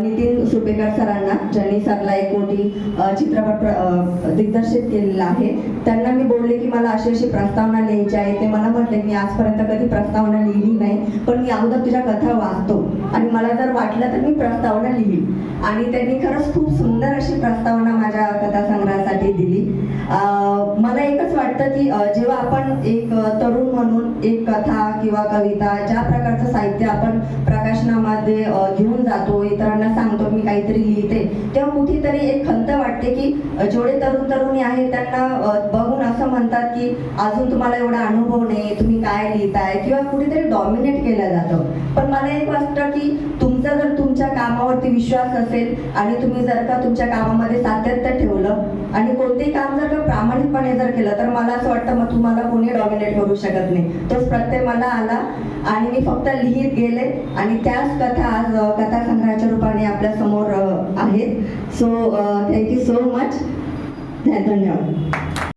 नितीन सुपेकर सरांना ज्यांनी सरला एक मोठी चित्रपट दिग्दर्शित केलेला आहे. त्यांना मी बोलले की मला अशी अशी प्रस्तावना लिहायची आहे. ते मला म्हटले मी आजपर्यंत कधी प्रस्तावना लिहिली नाही पण मी अगोदर तुझ्या कथा वाचतो. आणि मला जर वाटलं तर मी प्रस्तावना लिहिली आणि त्यांनी खरंच खूप सुंदर अशी प्रस्तावना माझ्या कथासंग्रहासाठी दिली. मला एकच वाटतं की जेव्हा आपण एक तरुण म्हणून एक कथा किंवा कविता ज्या प्रकारचं साहित्य आपण प्रकाशनामध्ये घेऊन जातो. इतरांना सांगतो मी काहीतरी लिहिते. तेव्हा कुठेतरी एक खंत वाटते की जेवढे तरुण तरुणी आहेत त्यांना बघून असं म्हणतात की अजून तुम्हाला एवढा अनुभव नाही तुम्ही काय लिहिताय? किंवा कुठेतरी डॉमिनेट केलं जातं. पण मला एक वाटतं की तुमचा जर तुमच्या कामावरती विश्वास असेल आणि तुम्ही जर का तुमच्या कामामध्ये सातत्य ठेवलं आणि कोणतेही काम जर का प्रामाणिकपणे जर केलं तर मला असं वाटतं मग तुम्हाला कोणी डॉमिनेट करू शकत नाही. तोच प्रत्यय मला आला आणि मी फक्त लिहित गेले आणि त्याच कथा आज कथा कथासंग्रहाच्या रूपाने आपल्यासमोर आहेत. सो थँक्यू सो मच धन्यवाद.